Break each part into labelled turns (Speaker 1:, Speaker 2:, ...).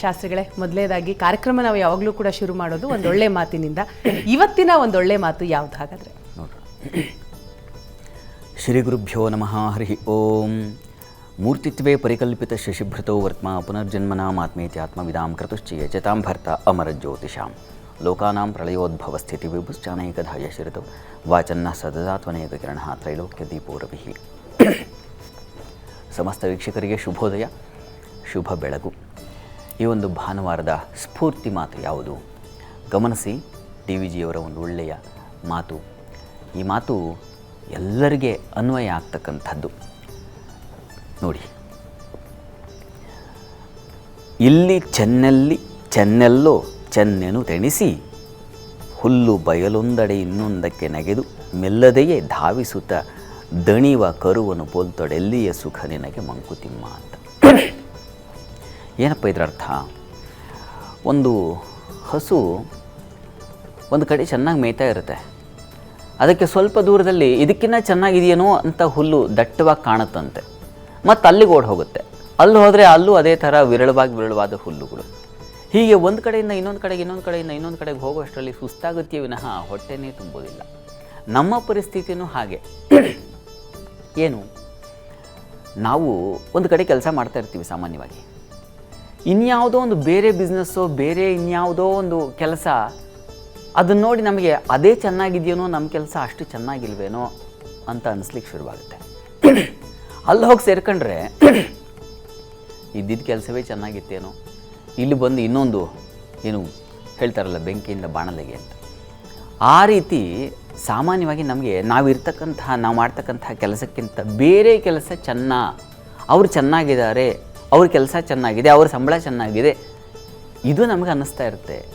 Speaker 1: ಶಾಸ್ತ್ರಿಗಳೇ, ಮೊದಲೇದಾಗಿ ಕಾರ್ಯಕ್ರಮ ನಾವು ಯಾವಾಗಲೂ ಕೂಡ ಶುರು ಮಾಡೋದು ಒಂದೊಳ್ಳೆ ಮಾತಿನಿಂದ. ಇವತ್ತಿನ ಒಂದೊಳ್ಳೆ ಮಾತು ಯಾವ್ದು ಹಾಗಾದ್ರೆ?
Speaker 2: ಶ್ರೀ ಗುರುಭ್ಯೋ ನಮಃ, ಹರಿ ಓಂ. ಮೂರ್ತಿತ್ವೇ ಪರಿಕಲ್ಪಿತ ಶಶಿಭೃತೋ ವರ್ತ್ಮ ಪುನರ್ಜನ್ಮನಾಮಾತ್ಮೇತಿ ಆತ್ಮವಿದಾಂ ಕೃತುಶ್ಚಯ ಚತಾಂ ಭರ್ತ ಅಮರ ಜ್ಯೋತಿಷಾಂ. ಲೋಕಾನಾಂ ಪ್ರಳಯೋದ್ಭವ ಸ್ಥಿತಿ ವಿಭುಶ್ಚಾನೈಕಧಾಯ ಶಿರತು. ವಾಚನ್ನ ಸದದಾತ್ವನೇಕ ಕಿರಣ ತ್ರೈಲೋಕ್ಯ ದೀಪೋ ರವಿ. ಸಮಸ್ತ ವೀಕ್ಷಕರಿಗೆ ಶುಭೋದಯ, ಶುಭ ಬೆಳಗು. ಈ ಒಂದು ಭಾನುವಾರದ ಸ್ಫೂರ್ತಿ ಮಾತು ಯಾವುದು? ಗಮನಿಸಿ, ಡಿ ವಿ ಜಿಯವರ ಒಂದು ಒಳ್ಳೆಯ ಮಾತು. ಈ ಮಾತು ಎಲ್ಲರಿಗೆ ಅನ್ವಯ ಆಗ್ತಕ್ಕಂಥದ್ದು. ನೋಡಿ. ಇಲ್ಲಿ ಚೆನ್ನಲ್ಲಿ ಚೆನ್ನೆಲ್ಲೋ ಚೆನ್ನೆನು ತೆಣಿಸಿ, ಹುಲ್ಲು ಬಯಲೊಂದಡೆ ಇನ್ನೊಂದಕ್ಕೆ ನೆಗೆದು, ಮೆಲ್ಲದೆಯೇ ಧಾವಿಸುತ್ತ ದಣಿವ ಕರುವನು ಪೋಲ್ತೊಡೆಲ್ಲಿಯ ಸುಖ ನಿನಗೆ ಮಂಕುತಿಮ್ಮ ಅಂತ. ಏನಪ್ಪ ಇದರ ಅರ್ಥ? ಒಂದು ಹಸು ಒಂದು ಕಡೆ ಚೆನ್ನಾಗಿ ಮೇಯ್ತಾ ಇರುತ್ತೆ. ಅದಕ್ಕೆ ಸ್ವಲ್ಪ ದೂರದಲ್ಲಿ ಇದಕ್ಕಿಂತ ಚೆನ್ನಾಗಿದೆಯೇನೋ ಅಂತ ಹುಲ್ಲು ದಟ್ಟವಾಗಿ ಕಾಣುತ್ತಂತೆ. ಮತ್ತು ಅಲ್ಲಿಗೆ ಓಡ್ ಹೋಗುತ್ತೆ. ಅಲ್ಲಿ ಹೋದರೆ ಅಲ್ಲೂ ಅದೇ ಥರ ವಿರಳವಾಗಿ ವಿರಳವಾದ ಹುಲ್ಲುಗಳು. ಹೀಗೆ ಒಂದು ಕಡೆಯಿಂದ ಇನ್ನೊಂದು ಕಡೆಗೆ, ಇನ್ನೊಂದು ಕಡೆಯಿಂದ ಇನ್ನೊಂದು ಕಡೆಗೆ ಹೋಗುವಷ್ಟರಲ್ಲಿ ಸುಸ್ತಾಗುತ್ತೆ ವಿನಃ ಹೊಟ್ಟೆನೇ ತುಂಬೋದಿಲ್ಲ. ನಮ್ಮ ಪರಿಸ್ಥಿತಿಯೂ ಹಾಗೆ. ಏನು? ನಾವು ಒಂದು ಕಡೆ ಕೆಲಸ ಮಾಡ್ತಾ ಇರ್ತೀವಿ ಸಾಮಾನ್ಯವಾಗಿ. ಇನ್ಯಾವುದೋ ಒಂದು ಬೇರೆ ಬಿಸ್ನೆಸ್ಸು ಬೇರೆ ಇನ್ಯಾವುದೋ ಒಂದು ಕೆಲಸ, ಅದನ್ನ ನೋಡಿ ನಮಗೆ ಅದೇ ಚೆನ್ನಾಗಿದೆಯೇನೋ ನಮ್ಮ ಕೆಲಸ ಅಷ್ಟು ಚೆನ್ನಾಗಿಲ್ವೇನೋ ಅಂತ ಅನಿಸ್ಲಿಕ್ಕೆ ಶುರುವಾಗುತ್ತೆ. ಅಲ್ಲಿ ಹೋಗಿ ಸೇರ್ಕೊಂಡ್ರೆ ಇದ್ದಿದ್ದ ಕೆಲಸವೇ ಚೆನ್ನಾಗಿತ್ತೇನೋ, ಇಲ್ಲಿ ಬಂದು ಇನ್ನೊಂದು ಏನು ಹೇಳ್ತಾರಲ್ಲ, ಬೆಂಕಿಯಿಂದ ಬಾಣಲೆಗೆ ಅಂತ. ಆ ರೀತಿ ಸಾಮಾನ್ಯವಾಗಿ ನಮಗೆ ನಾವಿರ್ತಕ್ಕಂತಹ ನಾವು ಮಾಡ್ತಕ್ಕಂತಹ ಕೆಲಸಕ್ಕಿಂತ ಬೇರೆ ಕೆಲಸ ಚೆನ್ನ, ಅವರು ಚೆನ್ನಾಗಿದ್ದಾರೆ ಅವ್ರ ಕೆಲಸ ಚೆನ್ನಾಗಿದೆ, ಅವ್ರ ಸಂಬಳ ಚೆನ್ನಾಗಿದೆ. ಇದು ನಮಗೆ ಅನ್ನಿಸ್ತಾ ಇರುತ್ತೆ.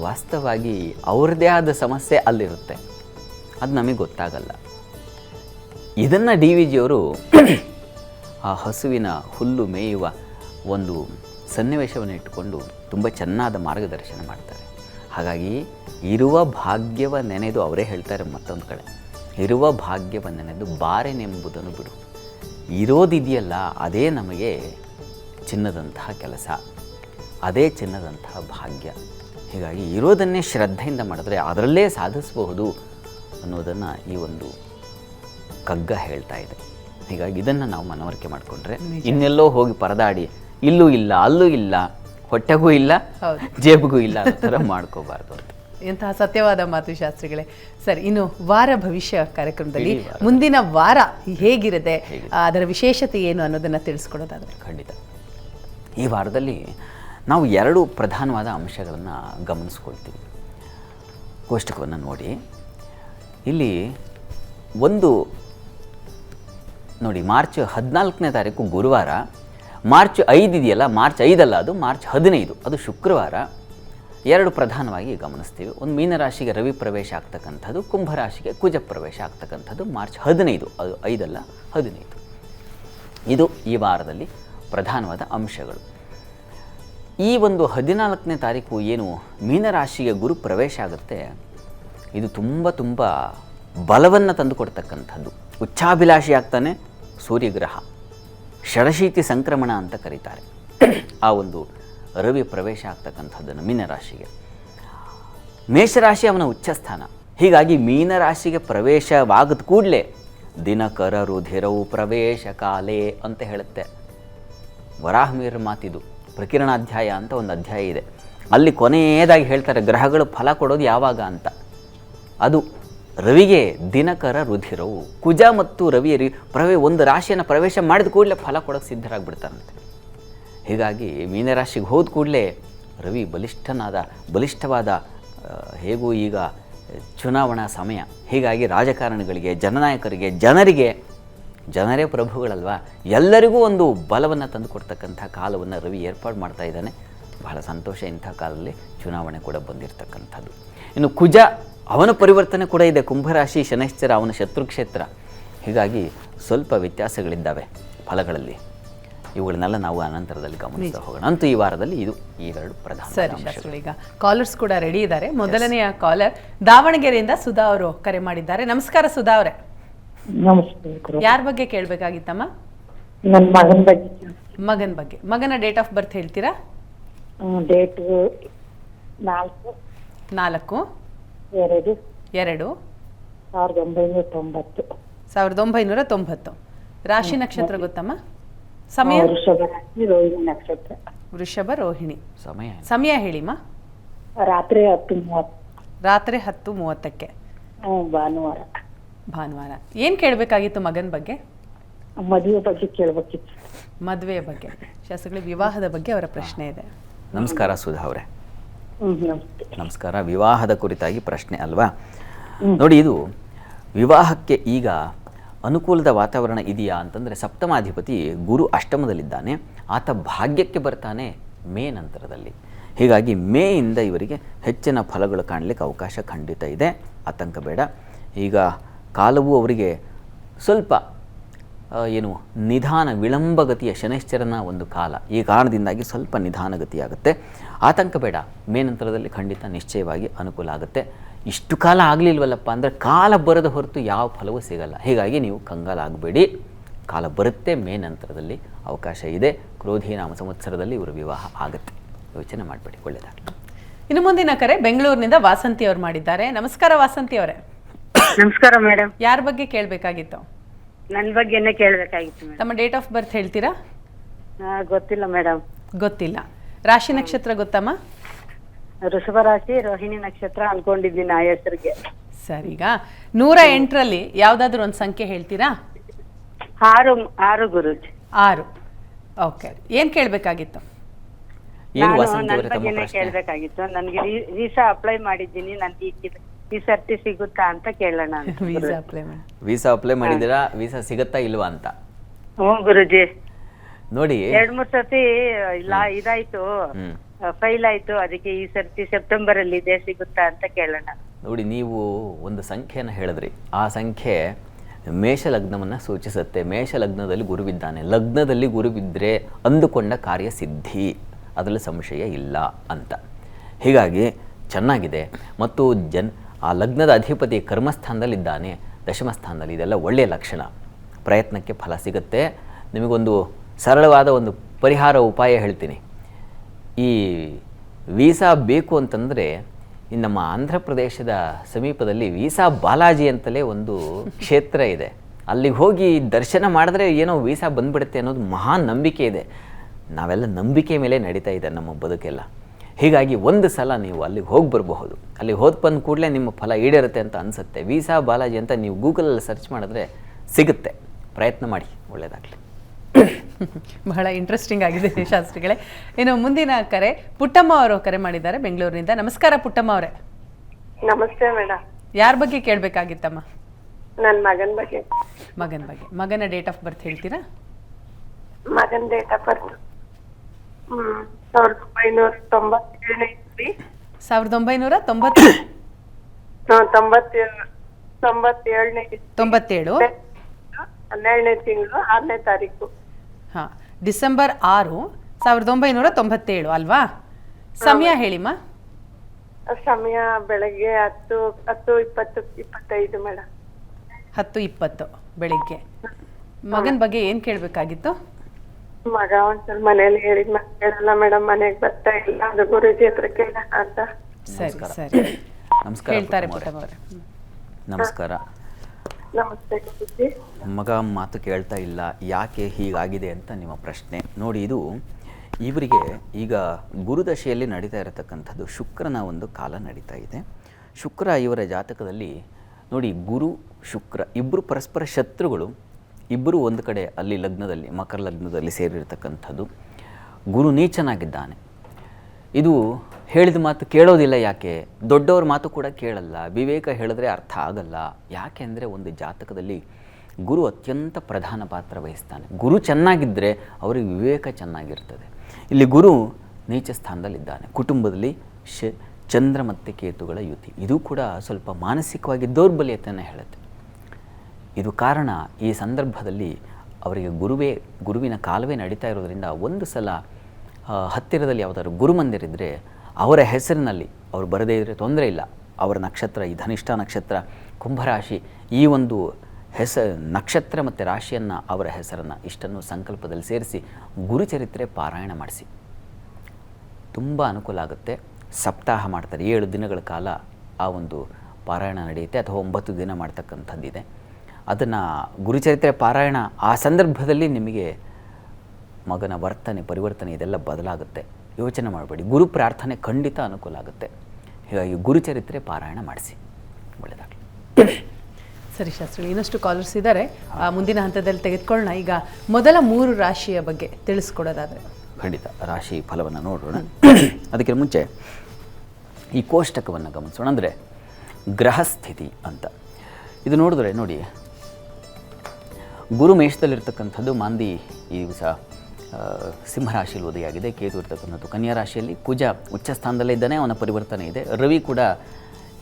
Speaker 2: ವಾಸ್ತವವಾಗಿ ಅವ್ರದ್ದೇ ಆದ ಸಮಸ್ಯೆ ಅಲ್ಲಿರುತ್ತೆ. ಅದು ನಮಗೆ ಗೊತ್ತಾಗಲ್ಲ. ಇದನ್ನು ಡಿ ವಿ ಜಿಯವರು ಆ ಹಸುವಿನ ಹುಲ್ಲು ಮೇಯುವ ಒಂದು ಸನ್ನಿವೇಶವನ್ನು ಇಟ್ಟುಕೊಂಡು ತುಂಬ ಚೆನ್ನಾದ ಮಾರ್ಗದರ್ಶನ ಮಾಡ್ತಾರೆ. ಹಾಗಾಗಿ ಇರುವ ಭಾಗ್ಯವ ನೆನೆದು ಅವರೇ ಹೇಳ್ತಾರೆ ಮತ್ತೊಂದು ಕಡೆ. ಇರುವ ಭಾಗ್ಯವ ನೆನೆದು ಬಾರೆನೆಂಬುದನ್ನು ಬಿಡು. ಇರೋದಿದೆಯಲ್ಲ, ಅದೇ ನಮಗೆ ಚಿನ್ನದಂತಹ ಕೆಲಸ ಅದೇ ಚಿನ್ನದಂತಹ ಭಾಗ್ಯ. ಹೀಗಾಗಿ ಇರೋದನ್ನೇ ಶ್ರದ್ಧೆಯಿಂದ ಮಾಡಿದ್ರೆ ಅದರಲ್ಲೇ ಸಾಧಿಸಬಹುದು ಅನ್ನೋದನ್ನು ಈ ಒಂದು ಕಗ್ಗ ಹೇಳ್ತಾ ಇದೆ. ಹೀಗಾಗಿ ಇದನ್ನು ನಾವು ಮನವರಿಕೆ ಮಾಡಿಕೊಂಡ್ರೆ ಇನ್ನೆಲ್ಲೋ ಹೋಗಿ ಪರದಾಡಿ ಇಲ್ಲೂ ಇಲ್ಲ ಅಲ್ಲೂ ಇಲ್ಲ ಹೊಟ್ಟೆಗೂ ಇಲ್ಲ. ಜೇಬಿಗೂ ಇಲ್ಲ ಅನ್ನೋ ಥರ ಮಾಡ್ಕೋಬಾರ್ದು ಅಂತ.
Speaker 1: ಎಂತಹ ಸತ್ಯವಾದ ಮಾತು ಶಾಸ್ತ್ರಿಗಳೇ. ಸರ್ ಇನ್ನು ವಾರ ಭವಿಷ್ಯ ಕಾರ್ಯಕ್ರಮದಲ್ಲಿ ಮುಂದಿನ ವಾರ ಹೇಗಿರುತ್ತೆ ಅದರ ವಿಶೇಷತೆ ಏನು ಅನ್ನೋದನ್ನ ತಿಳಿಸ್ಕೊಡೋದಾದ್ರೆ.
Speaker 2: ಖಂಡಿತ. ಈ ವಾರದಲ್ಲಿ ನಾವು ಎರಡು ಪ್ರಧಾನವಾದ ಅಂಶಗಳನ್ನು ಗಮನಿಸ್ಕೊಳ್ತೀವಿ. ಕೋಷ್ಟಕವನ್ನು ನೋಡಿ. ಇಲ್ಲಿ ಒಂದು ನೋಡಿ, ಮಾರ್ಚ್ ಹದಿನಾಲ್ಕನೇ ತಾರೀಕು ಗುರುವಾರ, ಮಾರ್ಚ್ ಐದು ಇದೆಯಲ್ಲ, ಮಾರ್ಚ್ ಐದಲ್ಲ ಅದು, ಮಾರ್ಚ್ ಹದಿನೈದು, ಅದು ಶುಕ್ರವಾರ. ಎರಡು ಪ್ರಧಾನವಾಗಿ ಗಮನಿಸ್ತೀವಿ. ಒಂದು ಮೀನರಾಶಿಗೆ ರವಿ ಪ್ರವೇಶ ಆಗ್ತಕ್ಕಂಥದ್ದು, ಕುಂಭರಾಶಿಗೆ ಕುಜ ಪ್ರವೇಶ ಆಗ್ತಕ್ಕಂಥದ್ದು, ಮಾರ್ಚ್ ಹದಿನೈದು, ಅದು ಐದಲ್ಲ, ಹದಿನೈದು. ಇದು ಈ ವಾರದಲ್ಲಿ ಪ್ರಧಾನವಾದ ಅಂಶಗಳು. ಈ ಒಂದು ಹದಿನಾಲ್ಕನೇ ತಾರೀಕು ಏನು ಮೀನರಾಶಿಗೆ ಗುರು ಪ್ರವೇಶ ಆಗುತ್ತೆ, ಇದು ತುಂಬ ತುಂಬ ಬಲವನ್ನು ತಂದುಕೊಡ್ತಕ್ಕಂಥದ್ದು. ಉಚ್ಚಾಭಿಲಾಷಿ ಆಗ್ತಾನೆ, ಸೂರ್ಯಗ್ರಹ. ಷಡಶೀತಿ ಸಂಕ್ರಮಣ ಅಂತ ಕರೀತಾರೆ. ಆ ಒಂದು ರವಿ ಪ್ರವೇಶ ಆಗ್ತಕ್ಕಂಥದ್ದನ್ನು ಮೀನರಾಶಿಗೆ. ಮೇಷರಾಶಿ ಅವನ ಉಚ್ಚಸ್ಥಾನ. ಹೀಗಾಗಿ ಮೀನರಾಶಿಗೆ ಪ್ರವೇಶವಾಗದ ಕೂಡಲೇ ದಿನಕರ ರುಧಿರವು ಪ್ರವೇಶ ಕಾಲೇ ಅಂತ ಹೇಳುತ್ತೆ. ವರಾಹಮೀರ್ ಮಾತಿದು, ಪ್ರಕಿರಣಾಧ್ಯಾಯ ಅಂತ ಒಂದು ಅಧ್ಯಾಯ ಇದೆ. ಅಲ್ಲಿ ಕೊನೆಯದಾಗಿ ಹೇಳ್ತಾರೆ, ಗ್ರಹಗಳು ಫಲ ಕೊಡೋದು ಯಾವಾಗ ಅಂತ. ಅದು ರವಿಗೆ ದಿನಕರ ರುಧಿರವು, ಕುಜ ಮತ್ತು ರವಿಯ ರಿ- ಪ್ರವೇ, ಒಂದು ರಾಶಿಯನ್ನು ಪ್ರವೇಶ ಮಾಡಿದ ಕೂಡಲೇ ಫಲ ಕೊಡೋಕ್ಕೆ ಸಿದ್ಧರಾಗ್ಬಿಡ್ತಾರಂತೆ. ಹೀಗಾಗಿ ಮೀನರಾಶಿಗೆ ಹೋದ ಕೂಡಲೇ ರವಿ ಬಲಿಷ್ಠನಾದ, ಬಲಿಷ್ಠವಾದ ಹೇಗೂ ಈಗ ಚುನಾವಣಾ ಸಮಯ. ಹೀಗಾಗಿ ರಾಜಕಾರಣಿಗಳಿಗೆ, ಜನನಾಯಕರಿಗೆ, ಜನರಿಗೆ ಜನರೇ ಪ್ರಭುಗಳಲ್ವಾ? ಎಲ್ಲರಿಗೂ ಒಂದು ಬಲವನ್ನು ತಂದುಕೊಡ್ತಕ್ಕಂಥ ಕಾಲವನ್ನು ರವಿ ಏರ್ಪಾಡು ಮಾಡ್ತಾ ಇದ್ದಾನೆ. ಬಹಳ ಸಂತೋಷ ಇಂಥ ಕಾಲದಲ್ಲಿ ಚುನಾವಣೆ ಕೂಡ ಬಂದಿರತಕ್ಕಂಥದ್ದು. ಇನ್ನು ಕುಜ ಅವನ ಪರಿವರ್ತನೆ ಕೂಡ ಇದೆ. ಕುಂಭರಾಶಿ ಶನೈಶ್ಚರ ಅವನ ಶತ್ರುಕ್ಷೇತ್ರ. ಹೀಗಾಗಿ ಸ್ವಲ್ಪ ವ್ಯತ್ಯಾಸಗಳಿದ್ದಾವೆ ಫಲಗಳಲ್ಲಿ. ಇವುಗಳನ್ನೆಲ್ಲ ನಾವು ಅನಂತರದಲ್ಲಿ ಗಮನಿಸ್ತಾ ಹೋಗೋಣ. ಅಂತೂ ಈ ವಾರದಲ್ಲಿ ಇದು ಇವೆರಡು ಪ್ರಧಾನ
Speaker 1: ಸರಿ. ಈಗ ಕಾಲರ್ಸ್ ಕೂಡ ರೆಡಿ ಇದ್ದಾರೆ. ಮೊದಲನೆಯ ಕಾಲರ್ ದಾವಣಗೆರೆಯಿಂದ ಸುಧಾ ಅವರು ಕರೆ ಮಾಡಿದ್ದಾರೆ. ನಮಸ್ಕಾರ ಸುಧಾ ಅವರೇ.
Speaker 3: ನಮಸ್ತೆ ಗುರು
Speaker 1: ಯಾರ ಬಗ್ಗೆ ಕೇಳಬೇಕಾಗಿತ್ತಮ್ಮ?
Speaker 3: ನನ್ನ ಮಗನ ಬಗ್ಗೆ.
Speaker 1: ಮಗನ ಬಗ್ಗೆ. ಮಗನ ಡೇಟ್ ಆಫ್ ಬರ್ತ್ ಹೇಳ್ತೀರಾ?
Speaker 3: ಡೇಟ್ ನಾಲ್ಕು.
Speaker 1: ನಾಲ್ಕು.
Speaker 3: ಎರಡು.
Speaker 1: ಎರಡು.
Speaker 3: ಸಾವಿರದ ಒಂಬೈನೂರ ತೊಂಬತ್ತು.
Speaker 1: ಸಾವಿರದ ಒಂಬೈನೂರ ತೊಂಬತ್ತು. ರಾಶಿ ನಕ್ಷತ್ರ ಗೊತ್ತಮ್ಮ? ಸಮಯ?
Speaker 3: ವೃಷಭ ರಾಶಿ ರೋಹಿಣಿ ನಕ್ಷತ್ರ.
Speaker 1: ವೃಷಭ ರೋಹಿಣಿ.
Speaker 2: ಸಮಯ?
Speaker 1: ಸಮಯ ಹೇಳಿಮ್ಮ.
Speaker 3: ರಾತ್ರಿ ಹತ್ತು ಮೂವತ್ತು.
Speaker 1: ರಾತ್ರಿ ಹತ್ತು ಮೂವತ್ತಕ್ಕೆ.
Speaker 3: ಹ್ಞೂ ಭಾನುವಾರ.
Speaker 1: ಭಾನುವಾರ. ಏನು ಕೇಳಬೇಕಾಗಿತ್ತು ಮಗನ ಬಗ್ಗೆ?
Speaker 3: ಮದುವೆ ಬಗ್ಗೆ ಕೇಳಬೇಕಿತ್ತು.
Speaker 1: ಮದುವೆಯ ಬಗ್ಗೆ. ಶಾಸಕಳಿ ವಿವಾಹದ ಬಗ್ಗೆ ಅವರ ಪ್ರಶ್ನೆ ಇದೆ.
Speaker 2: ನಮಸ್ಕಾರ ಸುಧಾ ಅವರೇ.
Speaker 3: ಹ್ಞೂ
Speaker 2: ನಮಸ್ಕಾರ. ವಿವಾಹದ ಕುರಿತಾಗಿ ಪ್ರಶ್ನೆ ಅಲ್ವಾ? ನೋಡಿ ಇದು ವಿವಾಹಕ್ಕೆ ಈಗ ಅನುಕೂಲದ ವಾತಾವರಣ ಇದೆಯಾ ಅಂತಂದರೆ ಸಪ್ತಮಾಧಿಪತಿ ಗುರು ಅಷ್ಟಮದಲ್ಲಿದ್ದಾನೆ. ಆತ ಭಾಗ್ಯಕ್ಕೆ ಬರ್ತಾನೆ ಮೇ ನಂತರದಲ್ಲಿ. ಹೀಗಾಗಿ ಮೇಯಿಂದ ಇವರಿಗೆ ಹೆಚ್ಚಿನ ಫಲಗಳು ಕಾಣಲಿಕ್ಕೆ ಅವಕಾಶ ಖಂಡಿತ ಇದೆ. ಆತಂಕ ಬೇಡ. ಈಗ ಕಾಲವು ಅವರಿಗೆ ಸ್ವಲ್ಪ ಏನು ನಿಧಾನ ವಿಳಂಬಗತಿಯ ಶನೈಶ್ಚರನ ಒಂದು ಕಾಲ. ಈ ಕಾರಣದಿಂದಾಗಿ ಸ್ವಲ್ಪ ನಿಧಾನಗತಿಯಾಗುತ್ತೆ. ಆತಂಕ ಬೇಡ. ಮೇ ನಂತರದಲ್ಲಿ ಖಂಡಿತ ನಿಶ್ಚಯವಾಗಿ ಅನುಕೂಲ ಆಗುತ್ತೆ. ಇಷ್ಟು ಕಾಲ ಆಗಲಿಲ್ವಲ್ಲಪ್ಪ ಅಂದರೆ ಕಾಲ ಬರದ ಹೊರತು ಯಾವ ಫಲವೂ ಸಿಗಲ್ಲ. ಹೀಗಾಗಿ ನೀವು ಕಂಗಾಲಾಗಬೇಡಿ ಕಾಲ ಬರುತ್ತೆ, ಮೇ ನಂತರದಲ್ಲಿ ಅವಕಾಶ ಇದೆ. ಕ್ರೋಧಿ ನಾಮ ಸಂವತ್ಸರದಲ್ಲಿ ಇವರು ವಿವಾಹ ಆಗುತ್ತೆ. ಯೋಚನೆ ಮಾಡಬೇಡಿ ಒಳ್ಳೆಯದಾಗಲಿ
Speaker 1: ಇನ್ನು ಮುಂದಿನ ಕರೆ ಬೆಂಗಳೂರಿನಿಂದ ವಾಸಂತಿ ಅವರು ಮಾಡಿದ್ದಾರೆ. ನಮಸ್ಕಾರ ವಾಸಂತಿ ಅವರೇ.
Speaker 4: ನಮಸ್ಕಾರ ಮೇಡಮ್
Speaker 1: ಯಾರ ಬಗ್ಗೆ ಕೇಳಬೇಕಾಗಿತ್ತು?
Speaker 4: ನನ್ನ ಬಗ್ಗೆನೇ ಕೇಳಬೇಕಾಗಿತ್ತು ಮೇಡಮ್
Speaker 1: ತಮ್ಮ ಡೇಟ್ ಆಫ್ ಬರ್ತ್ ಹೇಳ್ತೀರಾ?
Speaker 4: ಗೊತ್ತಿಲ್ಲ ಮೇಡಮ್
Speaker 1: ಗೊತ್ತಿಲ್ಲ. ರಾಶಿ ನಕ್ಷತ್ರ ಗೊತ್ತಮ್ಮ?
Speaker 4: ವೃಷಭ ರಾಶಿ ರೋಹಿಣಿ ನಕ್ಷತ್ರ ಅನ್ಕೊಂಡಿದ್ದೀನಿ ಆ ಹೆಸರಿಗೆ.
Speaker 1: ಸರಿಗ. ನೂರ ಎಂಟರಲ್ಲಿ ಯಾವ್ದಾದ್ರು ಒಂದು ಸಂಖ್ಯೆ ಹೇಳ್ತೀರಾ?
Speaker 4: ಆರು ಆರು ಗುರುಜಿ.
Speaker 1: ಆರು. ಓಕೆ. ಏನ್ ಕೇಳಬೇಕಾಗಿತ್ತು?
Speaker 2: ಏನು
Speaker 4: ನಾನು
Speaker 2: ವಸಂತ
Speaker 4: ನನ್ನ
Speaker 2: ಅವರೇ ತಮ್ಮ
Speaker 4: ಬಗ್ಗೆನೇ
Speaker 2: ಪ್ರಶ್ನೆ?
Speaker 4: ಕೇಳಬೇಕಾಗಿತ್ತು. ನನಗೆ ವೀಸಾ ಅಪ್ಲೈ ಮಾಡಿದ್ದೀನಿ. ನನ್ಗೆ ಈ ಸರ್ಟಿ ಸಿಗುತ್ತಾ ಅಂತ ಕೇಳೋಣ ಅಂತ.
Speaker 1: ವೀಸಾ ಅಪ್ಲೈ ಮಾಡಿ.
Speaker 2: ವೀಸಾ ಅಪ್ಲೈ ಮಾಡಿದ್ದೀರಾ? ವೀಸಾ ಸಿಗುತ್ತಾ ಇಲ್ವಾ ಅಂತ?
Speaker 4: ಹ್ಞೂ ಗುರುಜಿ.
Speaker 2: ನೋಡಿ.
Speaker 4: ಎರಡ್ ಮೂರ್ ಸರ್ತಿ ಇಲ್ಲ ಇದಾಯ್ತು.
Speaker 2: ಹ್ಮ್.
Speaker 4: ಫೈಲ್ ಆಯ್ತು. ಅದಕ್ಕೆ ಈ ಸರ್ತಿ ಸೆಪ್ಟೆಂಬರ್ ಅಲ್ಲಿ ಇದೆ ಸಿಗುತ್ತಾ ಅಂತ ಕೇಳೋಣ.
Speaker 2: ನೋಡಿ ನೀವು ಒಂದು ಸಂಖ್ಯೆಯನ್ನು ಹೇಳಿದ್ರಿ. ಆ ಸಂಖ್ಯೆ ಮೇಷ ಲಗ್ನವನ್ನ ಸೂಚಿಸುತ್ತೆ. ಮೇಷ ಲಗ್ನದಲ್ಲಿ ಗುರುವಿದ್ದಾನೆ ಲಗ್ನದಲ್ಲಿ ಗುರುವಿದ್ದರೆ ಅಂದುಕೊಂಡ ಕಾರ್ಯ ಸಿದ್ಧಿ. ಅದರಲ್ಲಿ ಸಂಶಯ ಇಲ್ಲ ಅಂತ. ಹೀಗಾಗಿ ಚೆನ್ನಾಗಿದೆ. ಮತ್ತು ಜನ್ ಆ ಲಗ್ನದ ಅಧಿಪತಿ ಕರ್ಮಸ್ಥಾನದಲ್ಲಿದ್ದಾನೆ, ದಶಮಸ್ಥಾನದಲ್ಲಿ. ಇದೆಲ್ಲ ಒಳ್ಳೆಯ ಲಕ್ಷಣ. ಪ್ರಯತ್ನಕ್ಕೆ ಫಲ ಸಿಗುತ್ತೆ. ನಿಮಗೊಂದು ಸರಳವಾದ ಒಂದು ಪರಿಹಾರ ಉಪಾಯ ಹೇಳ್ತೀನಿ. ಈ ವೀಸಾ ಬೇಕು ಅಂತಂದರೆ ನಮ್ಮ ಆಂಧ್ರ ಪ್ರದೇಶದ ಸಮೀಪದಲ್ಲಿ ವೀಸಾ ಬಾಲಾಜಿ ಅಂತಲೇ ಒಂದು ಕ್ಷೇತ್ರ ಇದೆ. ಅಲ್ಲಿಗೆ ಹೋಗಿ ದರ್ಶನ ಮಾಡಿದ್ರೆ ಏನೋ ವೀಸಾ ಬಂದ್ಬಿಡುತ್ತೆ ಅನ್ನೋದು ಮಹಾನ್ ನಂಬಿಕೆ ಇದೆ. ನಾವೆಲ್ಲ ನಂಬಿಕೆ ಮೇಲೆ ನಡೀತಾ ಇದೆ ನಮ್ಮ ಬದುಕೆಲ್ಲ. ಹೀಗಾಗಿ ಒಂದು ಸಲ ನೀವು ಅಲ್ಲಿಗೆ ಹೋಗಿ ಬರಬಹುದು. ಅಲ್ಲಿ ಹೋದ್ ಬಂದ ಕೂಡಲೇ ನಿಮ್ಮ ಫಲ ಈಡೇರುತ್ತೆ ಅಂತ ಅನಿಸುತ್ತೆ. ವೀಸಾ ಬಾಲಾಜಿ ಅಂತ ನೀವು ಗೂಗಲಲ್ಲಿ ಸರ್ಚ್ ಮಾಡಿದ್ರೆ ಸಿಗುತ್ತೆ. ಪ್ರಯತ್ನ ಮಾಡಿ ಒಳ್ಳೆಯದಾಗಲಿ
Speaker 1: ಬಹಳ ಇಂಟ್ರೆಸ್ಟಿಂಗ್ ಆಗಿದೆ ಶಾಸ್ತ್ರಿಗಳೇ. ಇನ್ನು ಮುಂದಿನ ಕರೆ ಪುಟ್ಟಮ್ಮ ಅವರು ಕರೆ ಮಾಡಿದ್ದಾರೆ ಬೆಂಗಳೂರಿನಿಂದ. ನಮಸ್ಕಾರ ಪುಟ್ಟಮ್ಮ ಅವರೇ.
Speaker 5: ನಮಸ್ತೆ ಮೇಡಮ್
Speaker 1: ಯಾರ ಬಗ್ಗೆ ಕೇಳಬೇಕಾಗಿತ್ತಮ್ಮ?
Speaker 5: ನನ್ನ ಮಗನ ಬಗ್ಗೆ.
Speaker 1: ಮಗನ ಬಗ್ಗೆ. ಮಗನ ಡೇಟ್ ಆಫ್ ಬರ್ತ್ ಹೇಳ್ತೀರಾ?
Speaker 5: ಮಗನ ಡೇಟ್ ಆಫ್ ಬರ್ತ್ ಸಾವಿರದ ಒಂಬೈನೂರ ತೊಂಬತ್ತೇಳನೇ ಇಸ್ವಿ.
Speaker 1: ಸಾವಿರದ ಒಂಬೈನೂರ ತೊಂಬತ್ತು
Speaker 5: ತೊಂಬತ್ತೇಳು ತೊಂಬತ್ತೇಳನೇ
Speaker 1: ತೊಂಬತ್ತೇಳು.
Speaker 5: ಹನ್ನೆರಡನೇ ತಿಂಗಳು ಆರನೇ ತಾರೀಕು.
Speaker 1: ಹಾ ಡಿಸೆಂಬರ್ ಆರು ಸಾವಿರದ ಒಂಬೈನೂರ ತೊಂಬತ್ತೇಳು ಅಲ್ವಾ? ಸಮಯ ಹೇಳಿಮ್ಮ.
Speaker 5: ಸಮಯ ಬೆಳಗ್ಗೆ ಹತ್ತು ಹತ್ತು ಇಪ್ಪತ್ತು ಇಪ್ಪತ್ತೈದು ಮೇಡಮ್.
Speaker 1: ಹತ್ತು ಇಪ್ಪತ್ತು ಬೆಳಿಗ್ಗೆ. ಮಗನ ಬಗ್ಗೆ ಏನು ಕೇಳಬೇಕಾಗಿತ್ತು?
Speaker 5: ಮಗ ಒಂದ್ಸಲ ಮನೇಲಿ ಹೇಳಿದ್ ಮಾತ್ ಕೇಳಲ್ಲ ಮೇಡಮ್ ಮನೆಗ್ ಬರ್ತಾ ಇಲ್ಲ ಅದು ಗುರುಜಿ ಹತ್ರ ಕೇಳೋಣ ಅಂತ.
Speaker 1: ಸರಿ ಸರಿ.
Speaker 2: ನಮಸ್ಕಾರ
Speaker 1: ಹೇಳ್ತಾರೆ
Speaker 2: ಪುಟ್ಟಮ್ಮ
Speaker 1: ಪುಟ್ಟಮ್ಮ ಅವರೇ.
Speaker 2: ನಮಸ್ಕಾರ.
Speaker 5: ನಮಸ್ತೆ ಗುರುಜಿ.
Speaker 2: ಮಗ ಮಾತು ಕೇಳ್ತಾ ಇಲ್ಲ ಯಾಕೆ ಹೀಗಾಗಿದೆ ಅಂತ ನಿಮ್ಮ ಪ್ರಶ್ನೆ. ನೋಡಿ ಇದು ಇವರಿಗೆ ಈಗ ಗುರುದಶೆಯಲ್ಲಿ ನಡೀತಾ ಇರತಕ್ಕಂಥದ್ದು ಶುಕ್ರನ ಒಂದು ಕಾಲ ನಡೀತಾ ಇದೆ. ಶುಕ್ರ ಇವರ ಜಾತಕದಲ್ಲಿ ನೋಡಿ ಗುರು ಶುಕ್ರ ಇಬ್ಬರು ಪರಸ್ಪರ ಶತ್ರುಗಳು ಇಬ್ಬರು ಒಂದು ಕಡೆ ಅಲ್ಲಿ ಲಗ್ನದಲ್ಲಿ, ಮಕರ ಲಗ್ನದಲ್ಲಿ ಸೇರಿರ್ತಕ್ಕಂಥದ್ದು. ಗುರು ನೀಚನಾಗಿದ್ದಾನೆ. ಇದು ಹೇಳಿದ ಮಾತು ಕೇಳೋದಿಲ್ಲ ಯಾಕೆ? ದೊಡ್ಡವ್ರ ಮಾತು ಕೂಡ ಕೇಳಲ್ಲ. ವಿವೇಕ ಹೇಳಿದ್ರೆ ಅರ್ಥ ಆಗಲ್ಲ. ಯಾಕೆ ಅಂದರೆ ಒಂದು ಜಾತಕದಲ್ಲಿ ಗುರು ಅತ್ಯಂತ ಪ್ರಧಾನ ಪಾತ್ರ ವಹಿಸ್ತಾನೆ. ಗುರು ಚೆನ್ನಾಗಿದ್ದರೆ ಅವರಿಗೆ ವಿವೇಕ ಚೆನ್ನಾಗಿರ್ತದೆ. ಇಲ್ಲಿ ಗುರು ನೀಚ ಸ್ಥಾನದಲ್ಲಿದ್ದಾನೆ. ಕುಟುಂಬದಲ್ಲಿ ಶ, ಚಂದ್ರ ಮತ್ತು ಕೇತುಗಳ ಯುತಿ. ಇದು ಕೂಡ ಸ್ವಲ್ಪ ಮಾನಸಿಕವಾಗಿ ದೌರ್ಬಲ್ಯತೆಯನ್ನು ಹೇಳುತ್ತೆ. ಇದು ಕಾರಣ ಈ ಸಂದರ್ಭದಲ್ಲಿ ಅವರಿಗೆ ಗುರುವೇ, ಗುರುವಿನ ಕಾಲವೇ ನಡೀತಾ ಇರೋದರಿಂದ ಒಂದು ಸಲ ಹತ್ತಿರದಲ್ಲಿ ಯಾವುದಾದ್ರು ಗುರುಮಂದಿರಿದ್ದರೆ ಅವರ ಹೆಸರಿನಲ್ಲಿ ಅವರು ಬರದೇ ಇದ್ದರೆ ತೊಂದರೆ ಇಲ್ಲ. ಅವರ ನಕ್ಷತ್ರ, ಈ ಧನಿಷ್ಠ ನಕ್ಷತ್ರ, ಕುಂಭರಾಶಿ, ಈ ಒಂದು ಹೆಸ, ನಕ್ಷತ್ರ ಮತ್ತು ರಾಶಿಯನ್ನು ಅವರ ಹೆಸರನ್ನು ಇಷ್ಟನ್ನು ಸಂಕಲ್ಪದಲ್ಲಿ ಸೇರಿಸಿ ಗುರುಚರಿತ್ರೆ ಪಾರಾಯಣ ಮಾಡಿಸಿ. ತುಂಬ ಅನುಕೂಲ ಆಗುತ್ತೆ. ಸಪ್ತಾಹ ಮಾಡ್ತಾರೆ. ಏಳು ದಿನಗಳ ಕಾಲ ಆ ಒಂದು ಪಾರಾಯಣ ನಡೆಯುತ್ತೆ. ಅಥವಾ ಒಂಬತ್ತು ದಿನ ಮಾಡ್ತಕ್ಕಂಥದ್ದಿದೆ. ಅದನ್ನು ಗುರುಚರಿತ್ರೆ ಪಾರಾಯಣ ಆ ಸಂದರ್ಭದಲ್ಲಿ ನಿಮಗೆ ಮಗನ ವರ್ತನೆ ಪರಿವರ್ತನೆ ಇದೆಲ್ಲ ಬದಲಾಗುತ್ತೆ. ಯೋಚನೆ ಮಾಡಬೇಡಿ. ಗುರು ಪ್ರಾರ್ಥನೆ ಖಂಡಿತ ಅನುಕೂಲ ಆಗುತ್ತೆ. ಹೀಗಾಗಿ ಗುರುಚರಿತ್ರೆ ಪಾರಾಯಣ ಮಾಡಿಸಿ. ಒಳ್ಳೆಯದಾಗಲಿ
Speaker 1: ಸರಿ ಶಾಸ್ತ್ರಿ ಇನ್ನಷ್ಟು ಕಾಲರ್ಸ್ ಇದ್ದಾರೆ ಆ, ಮುಂದಿನ ಹಂತದಲ್ಲಿ ತೆಗೆದುಕೊಳ್ಳೋಣ. ಈಗ ಮೊದಲ ಮೂರು ರಾಶಿಯ ಬಗ್ಗೆ ತಿಳಿಸ್ಕೊಡೋದಾದ್ರೆ.
Speaker 2: ಖಂಡಿತ ರಾಶಿ ಫಲವನ್ನು ನೋಡೋಣ. ಅದಕ್ಕಿಂತ ಮುಂಚೆ ಈ ಕೋಷ್ಟಕವನ್ನು ಗಮನಿಸೋಣ. ಅಂದರೆ ಗ್ರಹಸ್ಥಿತಿ ಅಂತ. ಇದು ನೋಡಿದ್ರೆ ನೋಡಿ ಗುರು ಮೇಷದಲ್ಲಿರ್ತಕ್ಕಂಥದ್ದು ಮಾಂದಿ ಈ ದಿವಸ ಸಿಂಹರಾಶಿಯಲ್ಲಿ ಉದಯಾಗಿದೆ ಕೇತು ಇರ್ತಕ್ಕಂಥದ್ದು ಕನ್ಯಾ ರಾಶಿಯಲ್ಲಿ ಕುಜ ಉಚ್ಚ ಸ್ಥಾನದಲ್ಲೇ ಇದ್ದಾನೆ, ಅವನ ಪರಿವರ್ತನೆ ಇದೆ. ರವಿ ಕೂಡ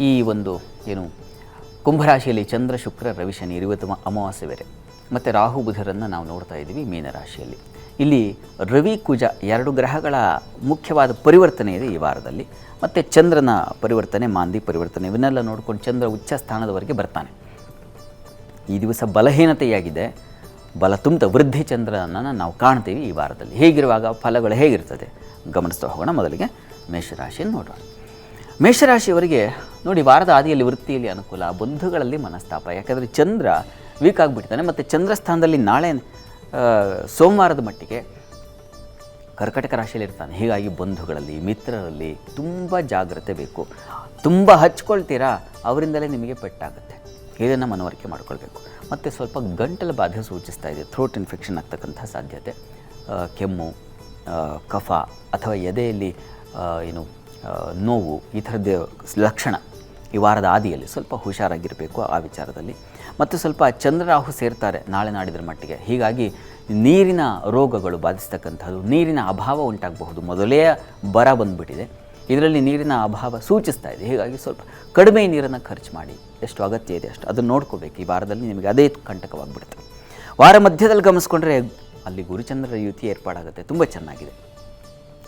Speaker 2: ಈ ಒಂದು ಏನು ಕುಂಭರಾಶಿಯಲ್ಲಿ ಚಂದ್ರ, ಶುಕ್ರ, ರವಿ, ಶನಿ ಇವತ್ತು ಅಮಾವಾಸ್ಯೆ ಬೇರೆ. ಮತ್ತು ರಾಹು, ಬುಧರನ್ನು ನಾವು ನೋಡ್ತಾ ಇದ್ದೀವಿ ಮೀನರಾಶಿಯಲ್ಲಿ ಇಲ್ಲಿ ರವಿ, ಕುಜ ಎರಡು ಗ್ರಹಗಳ ಮುಖ್ಯವಾದ ಪರಿವರ್ತನೆ ಇದೆ ಈ ವಾರದಲ್ಲಿ. ಮತ್ತು ಚಂದ್ರನ ಪರಿವರ್ತನೆ, ಮಾಂದಿ ಪರಿವರ್ತನೆ, ಇವನ್ನೆಲ್ಲ ನೋಡ್ಕೊಂಡು ಚಂದ್ರ ಉಚ್ಚ ಸ್ಥಾನದವರೆಗೆ ಬರ್ತಾನೆ. ಈ ದಿವಸ ಬಲಹೀನತೆಯಾಗಿದೆ. ಬಲ ತುಂಬ ವೃದ್ಧಿ ಚಂದ್ರನನ್ನು ನಾವು ಕಾಣ್ತೀವಿ ಈ ವಾರದಲ್ಲಿ. ಹೇಗಿರುವಾಗ ಫಲಗಳು ಹೇಗಿರ್ತದೆ? ಗಮನಿಸ್ತಾ ಹೋಗೋಣ ಮೊದಲಿಗೆ ಮೇಷರಾಶಿಯನ್ನು ನೋಡೋಣ. ಮೇಷರಾಶಿಯವರಿಗೆ ನೋಡಿ ವಾರದ ಆದಿಯಲ್ಲಿ ವೃತ್ತಿಯಲ್ಲಿ ಅನುಕೂಲ, ಬಂಧುಗಳಲ್ಲಿ ಮನಸ್ತಾಪ, ಯಾಕಂದರೆ ಚಂದ್ರ ವೀಕ್ ಆಗಿಬಿಡ್ತಾನೆ ಮತ್ತು ಚಂದ್ರ ಸ್ಥಾನದಲ್ಲಿ ನಾಳೆ ಸೋಮವಾರದ ಮಟ್ಟಿಗೆ ಕರ್ಕಟಕ ರಾಶಿಯಲ್ಲಿ ಇರ್ತಾನೆ. ಹೀಗಾಗಿ ಬಂಧುಗಳಲ್ಲಿ, ಮಿತ್ರರಲ್ಲಿ ತುಂಬ ಜಾಗ್ರತೆ ಬೇಕು. ತುಂಬ ಹಚ್ಕೊಳ್ತೀರಾ? ಅವರಿಂದಲೇ ನಿಮಗೆ ಪೆಟ್ಟಾಗುತ್ತೆ. ಇದನ್ನು ಮನವರಿಕೆ ಮಾಡಿಕೊಳ್ಬೇಕು. ಮತ್ತು ಸ್ವಲ್ಪ ಗಂಟಲ ಬಾಧೆ ಸೂಚಿಸ್ತಾ ಇದೆ ಥ್ರೋಟ್ ಇನ್ಫೆಕ್ಷನ್ ಆಗ್ತಕ್ಕಂಥ ಸಾಧ್ಯತೆ. ಕೆಮ್ಮು ಕಫ ಅಥವಾ ಎದೆಯಲ್ಲಿ ಏನು ನೋವು, ಈ ಥರದ ಲಕ್ಷಣ ಈ ವಾರದ ಆದಿಯಲ್ಲಿ ಸ್ವಲ್ಪ ಹುಷಾರಾಗಿರಬೇಕು ಆ ವಿಚಾರದಲ್ಲಿ. ಮತ್ತು ಸ್ವಲ್ಪ ಚಂದ್ರರಾಹು ಸೇರ್ತಾರೆ ನಾಳೆ ನಾಡಿದ್ರ ಮಟ್ಟಿಗೆ. ಹೀಗಾಗಿ ನೀರಿನ ರೋಗಗಳು ಬಾಧಿಸ್ತಕ್ಕಂಥದ್ದು, ನೀರಿನ ಅಭಾವ ಉಂಟಾಗಬಹುದು. ಮೊದಲೇ ಬರ ಬಂದುಬಿಟ್ಟಿದೆ. ಇದರಲ್ಲಿ ನೀರಿನ ಅಭಾವ ಸೂಚಿಸ್ತಾ ಇದೆ. ಹೀಗಾಗಿ ಸ್ವಲ್ಪ ಕಡಿಮೆ ನೀರನ್ನು ಖರ್ಚು ಮಾಡಿ ಎಷ್ಟು ಅಗತ್ಯ ಇದೆ ಅಷ್ಟು. ಅದನ್ನು ನೋಡ್ಕೋಬೇಕು. ಈ ವಾರದಲ್ಲಿ ನಿಮಗೆ ಅದೇ ಕಂಟಕವಾಗಿಬಿಡುತ್ತೆ. ವಾರ ಮಧ್ಯದಲ್ಲಿ ಗಮನಿಸ್ಕೊಂಡ್ರೆ ಅಲ್ಲಿ ಗುರುಚಂದ್ರರ ಯುತಿ ಏರ್ಪಾಡಾಗುತ್ತೆ. ತುಂಬ ಚೆನ್ನಾಗಿದೆ.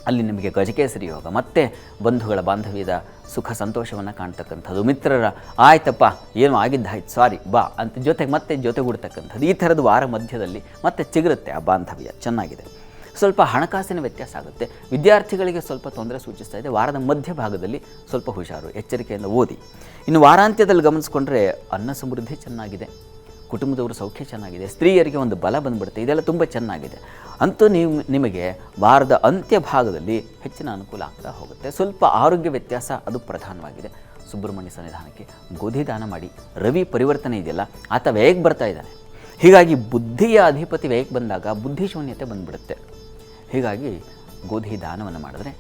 Speaker 2: ಅಲ್ಲಿ ನಿಮಗೆ ಗಜಕೇಸರಿ ಯೋಗ, ಮತ್ತೆ ಬಂಧುಗಳ ಬಾಂಧವ್ಯದ ಸುಖ ಸಂತೋಷವನ್ನು ಕಾಣ್ತಕ್ಕಂಥದ್ದು, ಮಿತ್ರರ ಆಯ್ತಪ್ಪ, ಏನು ಆಗಿದ್ದಾಯ್ತು, ಸಾರಿ, ಬಾ ಅಂತ ಜೊತೆಗೆ ಮತ್ತೆ ಜೊತೆಗೂಡ್ತಕ್ಕಂಥದ್ದು, ಈ ಥರದ ವಾರ ಮಧ್ಯದಲ್ಲಿ ಮತ್ತೆ ಚಿಗುರುತ್ತೆ ಆ ಬಾಂಧವ್ಯ. ಚೆನ್ನಾಗಿದೆ. ಸ್ವಲ್ಪ ಹಣಕಾಸಿನ ವ್ಯತ್ಯಾಸ ಆಗುತ್ತೆ. ವಿದ್ಯಾರ್ಥಿಗಳಿಗೆ ಸ್ವಲ್ಪ ತೊಂದರೆ ಸೂಚಿಸ್ತಾ ಇದೆ. ವಾರದ ಮಧ್ಯಭಾಗದಲ್ಲಿ ಸ್ವಲ್ಪ ಹುಷಾರು. ಎಚ್ಚರಿಕೆಯಿಂದ ಓದಿ. ಇನ್ನು ವಾರಾಂತ್ಯದಲ್ಲಿ ಗಮನಿಸ್ಕೊಂಡ್ರೆ ಅನ್ನ ಸಮೃದ್ಧಿ ಚೆನ್ನಾಗಿದೆ. ಕುಟುಂಬದವರು ಸೌಖ್ಯ ಚೆನ್ನಾಗಿದೆ. ಸ್ತ್ರೀಯರಿಗೆ ಒಂದು ಬಲ ಬಂದ್ಬಿಡುತ್ತೆ. ಇದೆಲ್ಲ ತುಂಬ ಚೆನ್ನಾಗಿದೆ. ಅಂತೂ ನೀವು ನಿಮಗೆ ವಾರದ ಅಂತ್ಯ ಭಾಗದಲ್ಲಿ ಹೆಚ್ಚಿನ ಅನುಕೂಲ ಆಗ್ತಾ ಹೋಗುತ್ತೆ. ಸ್ವಲ್ಪ ಆರೋಗ್ಯ ವ್ಯತ್ಯಾಸ ಅದು ಪ್ರಧಾನವಾಗಿದೆ. ಸುಬ್ರಹ್ಮಣ್ಯ ಸನ್ನಿಧಾನಕ್ಕೆ ಗೋಧಿ ದಾನ ಮಾಡಿ. ರವಿ ಪರಿವರ್ತನೆ ಇದೆಯಲ್ಲ, ಆತ ವ್ಯಯಕ್ಕೆ ಬರ್ತಾ ಇದ್ದಾನೆ. ಹೀಗಾಗಿ ಬುದ್ಧಿಯ ಅಧಿಪತಿ ವ್ಯಯಕ್ಕೆ ಬಂದಾಗ ಬುದ್ಧಿಶೂನ್ಯತೆ ಬಂದ್ಬಿಡುತ್ತೆ. ಹೀಗಾಗಿ ಗೋಧಿ ದಾನವನ್ನು ಮಾಡಿದ್ರೆ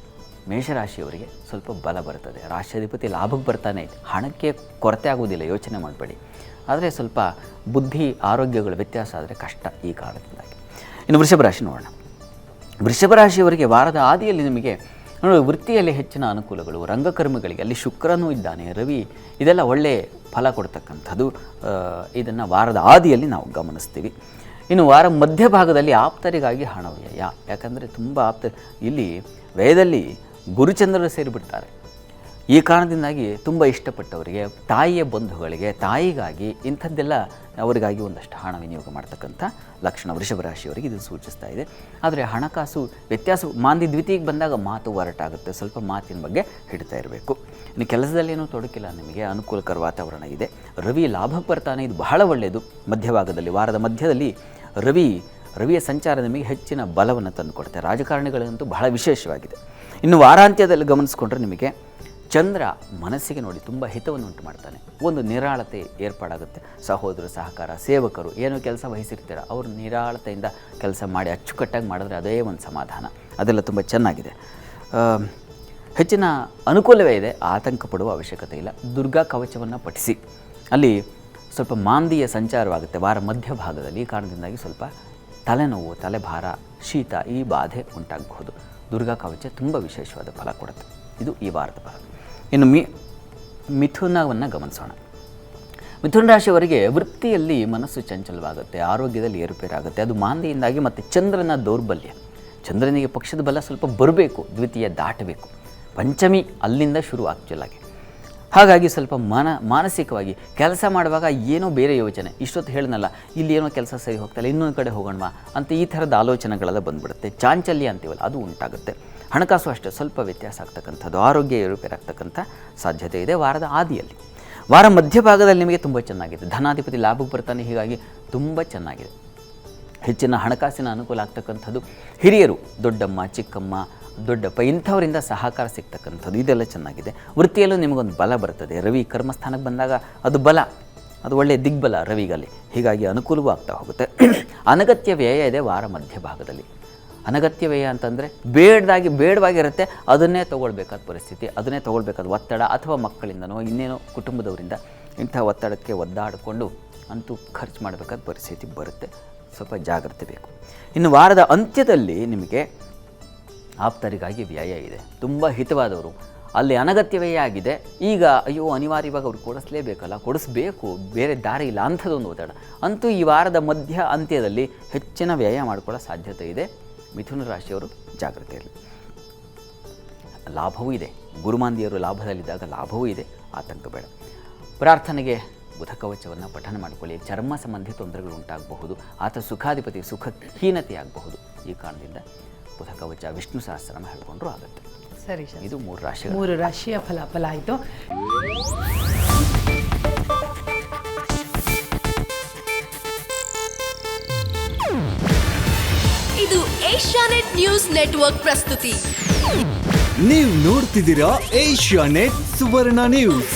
Speaker 2: ಮೇಷರಾಶಿಯವರಿಗೆ ಸ್ವಲ್ಪ ಬಲ ಬರ್ತದೆ. ರಾಷ್ಟ್ರಾಧಿಪತಿ ಲಾಭಕ್ಕೆ ಬರ್ತಾನೆ. ಹಣಕ್ಕೆ ಕೊರತೆ ಆಗುವುದಿಲ್ಲ, ಯೋಚನೆ ಮಾಡಬೇಡಿ. ಆದರೆ ಸ್ವಲ್ಪ ಬುದ್ಧಿ, ಆರೋಗ್ಯಗಳ ವ್ಯತ್ಯಾಸ ಆದರೆ ಕಷ್ಟ ಈ ಕಾರಣದಿಂದಾಗಿ. ಇನ್ನು ವೃಷಭ ರಾಶಿ ನೋಡೋಣ. ವೃಷಭ ರಾಶಿಯವರಿಗೆ ವಾರದ ಆದಿಯಲ್ಲಿ ನಿಮಗೆ ನೋಡಿ, ವೃತ್ತಿಯಲ್ಲಿ ಹೆಚ್ಚಿನ ಅನುಕೂಲಗಳು. ರಂಗಕರ್ಮಿಗಳಿಗೆ ಅಲ್ಲಿ ಶುಕ್ರನೂ ಇದ್ದಾನೆ, ರವಿ. ಇದೆಲ್ಲ ಒಳ್ಳೆಯ ಫಲ ಕೊಡ್ತಕ್ಕಂಥದ್ದು. ಇದನ್ನು ವಾರದ ಆದಿಯಲ್ಲಿ ನಾವು ಗಮನಿಸ್ತೀವಿ. ಇನ್ನು ವಾರ ಮಧ್ಯಭಾಗದಲ್ಲಿ ಆಪ್ತರಿಗಾಗಿ ಹಣ ವ್ಯಯ ಯಾಕಂದರೆ ತುಂಬ ಆಪ್ತ, ಇಲ್ಲಿ ವ್ಯಯದಲ್ಲಿ ಗುರುಚಂದ್ರರು ಸೇರಿಬಿಡ್ತಾರೆ. ಈ ಕಾರಣದಿಂದಾಗಿ ತುಂಬ ಇಷ್ಟಪಟ್ಟವರಿಗೆ, ತಾಯಿಯ ಬಂಧುಗಳಿಗೆ, ತಾಯಿಗಾಗಿ ಇಂಥದ್ದೆಲ್ಲ ಅವರಿಗಾಗಿ ಒಂದಷ್ಟು ಹಣ ವಿನಿಯೋಗ ಮಾಡ್ತಕ್ಕಂಥ ಲಕ್ಷಣ ವೃಷಭ ರಾಶಿಯವರಿಗೆ ಇದು ಸೂಚಿಸ್ತಾ ಇದೆ. ಆದರೆ ಹಣಕಾಸು ವ್ಯತ್ಯಾಸ ಮಾಂದಿ ದ್ವಿತೀಯಕ್ಕೆ ಬಂದಾಗ ಮಾತು ಹೊರಟಾಗುತ್ತೆ ಸ್ವಲ್ಪ ಮಾತಿನ ಬಗ್ಗೆ ಹಿಡಿತಾ ಇರಬೇಕು. ಇನ್ನು ಕೆಲಸದಲ್ಲೇನೂ ತೊಡಕಿಲ್ಲ ನಿಮಗೆ, ಅನುಕೂಲಕರ ವಾತಾವರಣ ಇದೆ. ರವಿ ಲಾಭಕ್ಕೆ ಬರ್ತಾನೆ, ಇದು ಬಹಳ ಒಳ್ಳೆಯದು. ಮಧ್ಯಭಾಗದಲ್ಲಿ, ವಾರದ ಮಧ್ಯದಲ್ಲಿ ರವಿ, ರವಿಯ ಸಂಚಾರ ನಿಮಗೆ ಹೆಚ್ಚಿನ ಬಲವನ್ನು ತಂದುಕೊಡುತ್ತೆ. ರಾಜಕಾರಣಿಗಳಂತೂ ಬಹಳ ವಿಶೇಷವಾಗಿದೆ. ಇನ್ನು ವಾರಾಂತ್ಯದಲ್ಲಿ ಗಮನಿಸ್ಕೊಂಡ್ರೆ ನಿಮಗೆ ಚಂದ್ರ ಮನಸ್ಸಿಗೆ ನೋಡಿ ತುಂಬ ಹಿತವನ್ನು ಉಂಟು ಮಾಡ್ತಾನೆ. ಒಂದು ನಿರಾಳತೆ ಏರ್ಪಾಡಾಗುತ್ತೆ. ಸಹೋದರ, ಸಹಕಾರ, ಸೇವಕರು, ಏನು ಕೆಲಸ ವಹಿಸಿರ್ತೀರ, ಅವರು ನಿರಾಳತೆಯಿಂದ ಕೆಲಸ ಮಾಡಿ ಅಚ್ಚುಕಟ್ಟಾಗಿ ಮಾಡಿದ್ರೆ ಅದೇ ಒಂದು ಸಮಾಧಾನ. ಅದೆಲ್ಲ ತುಂಬ ಚೆನ್ನಾಗಿದೆ. ಹೆಚ್ಚಿನ ಅನುಕೂಲವೇ ಇದೆ. ಆತಂಕ ಪಡುವ ಅವಶ್ಯಕತೆ ಇಲ್ಲ. ದುರ್ಗಾ ಕವಚವನ್ನು ಪಠಿಸಿ. ಅಲ್ಲಿ ಸ್ವಲ್ಪ ಮಾಂದಿಯ ಸಂಚಾರವಾಗುತ್ತೆ. ವಾರ ಮಧ್ಯಭಾಗದಲ್ಲಿ ಈ ಕಾರಣದಿಂದಾಗಿ ಸ್ವಲ್ಪ ತಲೆನೋವು, ತಲೆಭಾರ, ಶೀತ ಈ ಬಾಧೆ ಉಂಟಾಗಬಹುದು. ದುರ್ಗಾ ಕವಚ ತುಂಬ ವಿಶೇಷವಾದ ಫಲ ಕೊಡುತ್ತೆ. ಇದು ಈ ವಾರದ ಫಲ. ಇನ್ನು ಮಿ, ಮಿಥುನವನ್ನು ಗಮನಿಸೋಣ. ಮಿಥುನ ರಾಶಿಯವರಿಗೆ ವೃತ್ತಿಯಲ್ಲಿ ಮನಸ್ಸು ಚಂಚಲವಾಗುತ್ತೆ, ಆರೋಗ್ಯದಲ್ಲಿ ಏರುಪೇರಾಗುತ್ತೆ. ಅದು ಮಾಂದಿಯಿಂದಾಗಿ ಮತ್ತು ಚಂದ್ರನ ದೌರ್ಬಲ್ಯ. ಚಂದ್ರನಿಗೆ ಪಕ್ಷದ ಬಲ ಸ್ವಲ್ಪ ಬರಬೇಕು, ದ್ವಿತೀಯ ದಾಟಬೇಕು. ಪಂಚಮಿ ಅಲ್ಲಿಂದ ಶುರು ಆ್ಯಕ್ಚುಲಾಗಿ ಹಾಗಾಗಿ ಸ್ವಲ್ಪ ಮಾನ, ಮಾನಸಿಕವಾಗಿ ಕೆಲಸ ಮಾಡುವಾಗ ಏನೋ ಬೇರೆ ಯೋಚನೆ. ಇಷ್ಟೊತ್ತು ಹೇಳಿದ್ನಲ್ಲ, ಇಲ್ಲಿ ಏನೋ ಕೆಲಸ ಸರಿ ಹೋಗ್ತಾಯಿಲ್ಲ ಇನ್ನೊಂದು ಕಡೆ ಹೋಗೋಣವಾ ಅಂತ ಈ ಥರದ ಆಲೋಚನೆಗಳೆಲ್ಲ ಬಂದ್ಬಿಡುತ್ತೆ. ಚಾಂಚಲ್ಯ ಅಂತೀವಲ್ಲ, ಅದು ಉಂಟಾಗುತ್ತೆ. ಹಣಕಾಸು ಅಷ್ಟೇ, ಸ್ವಲ್ಪ ವ್ಯತ್ಯಾಸ ಆಗ್ತಕ್ಕಂಥದ್ದು, ಆರೋಗ್ಯ ಏರುಪೇರಾಗ್ತಕ್ಕಂಥ ಸಾಧ್ಯತೆ ಇದೆ ವಾರದ ಆದಿಯಲ್ಲಿ. ವಾರ ಮಧ್ಯಭಾಗದಲ್ಲಿ ನಿಮಗೆ ತುಂಬ ಚೆನ್ನಾಗಿದೆ. ಧನಾಧಿಪತಿ ಲಾಭಕ್ಕೆ ಬರ್ತಾನೆ, ಹೀಗಾಗಿ ತುಂಬ ಚೆನ್ನಾಗಿದೆ. ಹೆಚ್ಚಿನ ಹಣಕಾಸಿನ ಅನುಕೂಲ ಆಗ್ತಕ್ಕಂಥದ್ದು ಹಿರಿಯರು, ದೊಡ್ಡಮ್ಮ, ಚಿಕ್ಕಮ್ಮ ದೊಡ್ಡಪ್ಪ ಇಂಥವರಿಂದ ಸಹಕಾರ ಸಿಗ್ತಕ್ಕಂಥದ್ದು. ಇದೆಲ್ಲ ಚೆನ್ನಾಗಿದೆ. ವೃತ್ತಿಯಲ್ಲೂ ನಿಮಗೊಂದು ಬಲ ಬರ್ತದೆ. ರವಿ ಕರ್ಮಸ್ಥಾನಕ್ಕೆ ಬಂದಾಗ ಅದು ಬಲ. ಅದು ಒಳ್ಳೆಯ ದಿಗ್ಬಲ ರವಿಗಲ್ಲಿ. ಹೀಗಾಗಿ ಅನುಕೂಲವೂ ಆಗ್ತಾ ಹೋಗುತ್ತೆ. ಅನಗತ್ಯ ವ್ಯಯ ಇದೆ ವಾರ ಮಧ್ಯಭಾಗದಲ್ಲಿ ಅನಗತ್ಯ ವ್ಯಯ ಅಂತಂದರೆ ಬೇಡದಾಗಿ, ಬೇಡವಾಗಿರುತ್ತೆ, ಅದನ್ನೇ ತೊಗೊಳ್ಬೇಕಾದ ಪರಿಸ್ಥಿತಿ, ಅದನ್ನೇ ತೊಗೊಳ್ಬೇಕಾದ ಒತ್ತಡ ಅಥವಾ ಮಕ್ಕಳಿಂದನೋ, ಇನ್ನೇನೋ ಕುಟುಂಬದವರಿಂದ ಇಂಥ ಒತ್ತಡಕ್ಕೆ ಒದ್ದಾಡಿಕೊಂಡು ಅಂತೂ ಖರ್ಚು ಮಾಡಬೇಕಾದ ಪರಿಸ್ಥಿತಿ ಬರುತ್ತೆ. ಸ್ವಲ್ಪ ಜಾಗ್ರತೆ ಬೇಕು. ಇನ್ನು ವಾರದ ಅಂತ್ಯದಲ್ಲಿ ನಿಮಗೆ ಆಪ್ತರಿಗಾಗಿ ವ್ಯಯ ಇದೆ. ತುಂಬ ಹಿತವಾದವರು. ಅಲ್ಲಿ ಅನಗತ್ಯವೇ ಆಗಿದೆ. ಈಗ ಅಯ್ಯೋ, ಅನಿವಾರ್ಯವಾಗಿ ಅವ್ರು ಕೊಡಿಸ್ಲೇಬೇಕಲ್ಲ? ಕೊಡಿಸ್ಬೇಕು. ಬೇರೆ ದಾರಿ ಇಲ್ಲ ಅಂಥದ್ದೊಂದು ಒತ್ತಡ. ಅಂತೂ ಈ ವಾರದ ಮಧ್ಯ ಅಂತ್ಯದಲ್ಲಿ ಹೆಚ್ಚಿನ ವ್ಯಯ ಮಾಡಿಕೊಳ್ಳೋ ಸಾಧ್ಯತೆ ಇದೆ. ಮಿಥುನ ರಾಶಿಯವರು ಜಾಗ್ರತೆ ಇರಲಿ ಲಾಭವೂ ಇದೆ. ಗುರುಮಾಂದಿಯವರು ಲಾಭದಲ್ಲಿದ್ದಾಗ ಲಾಭವೂ ಇದೆ. ಆತಂಕ ಬೇಡ. ಪ್ರಾರ್ಥನೆಗೆ ಬುಧ ಕವಚವನ್ನು ಪಠನ ಮಾಡಿಕೊಳ್ಳಿ. ಚರ್ಮ ಸಂಬಂಧಿ ತೊಂದರೆಗಳು ಉಂಟಾಗಬಹುದು. ಆತ ಸುಖಾಧಿಪತಿ, ಸುಖಹೀನತೆ ಆಗಬಹುದು. ಈ ಕಾರಣದಿಂದ ಬುಧ ಕವಚ ವಿಷ್ಣು ಸಹಸ್ರನಾಮ ಹೇಳ್ಕೊಂಡ್ರು ಆಗುತ್ತೆ.
Speaker 1: ಸರಿ
Speaker 2: ಇದು ಮೂರು ರಾಶಿ
Speaker 1: ಮೂರು ರಾಶಿಯ ಫಲ ಆಯಿತು.
Speaker 6: ಇದು ಏಷ್ಯಾನೆಟ್ ನ್ಯೂಸ್ ನೆಟ್ವರ್ಕ್ ಪ್ರಸ್ತುತಿ.
Speaker 7: ನೀವು ನೋಡ್ತಿದ್ದೀರಾ ಏಷ್ಯಾ ನೆಟ್ ಸುವರ್ಣ ನ್ಯೂಸ್.